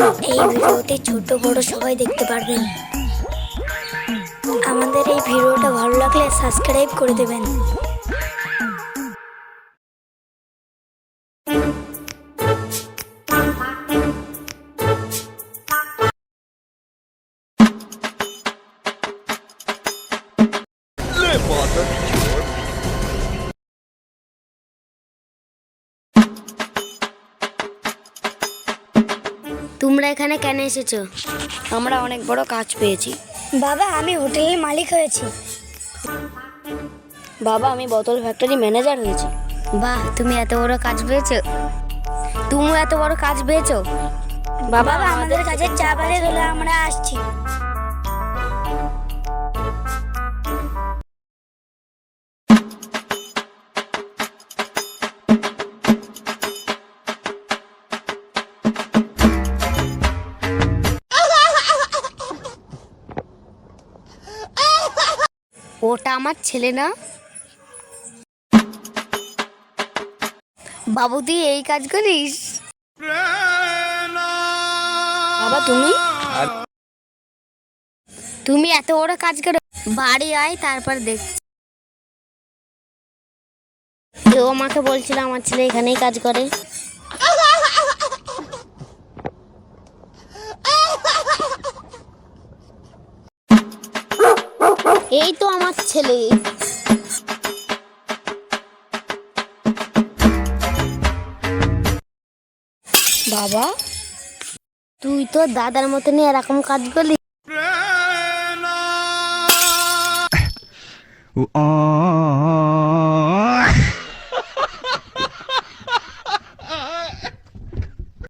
এই ভিডিওটি ছোট, বড় সবাই দেখতে পারবেন আমাদের এই ভিডিওটা ভালো লাগলে সাবস্ক্রাইব করে দেবেন। তোমরা এখানে কেন এসেছ? আমরা অনেক বড় কাজ পেয়েছি। বাবা আমি হোটেলের মালিক হয়েছি। বাবা আমি বোতল ফ্যাক্টরি ম্যানেজার হয়েছি। বাহ তুমি এত বড় কাজ পেয়েছ। তুমি এত বড় কাজ পেয়েছ। বাবা আমাদের কাছে চা বাজে হলে আমরা আসছি। ওটা আমার ছেলে না। বাবু তুই এই কাজ করিস? বাবা তুমি? তুমি এত বড় কাজ করো। বাড়ি আয় তারপর দেখ। কেউ আমাকে বলছিল আমার ছেলে এখানেই কাজ করে। এই তো আমার ছেলে। বাবা তুই তো দাদার মতন এরকম কাজ করলি। Ah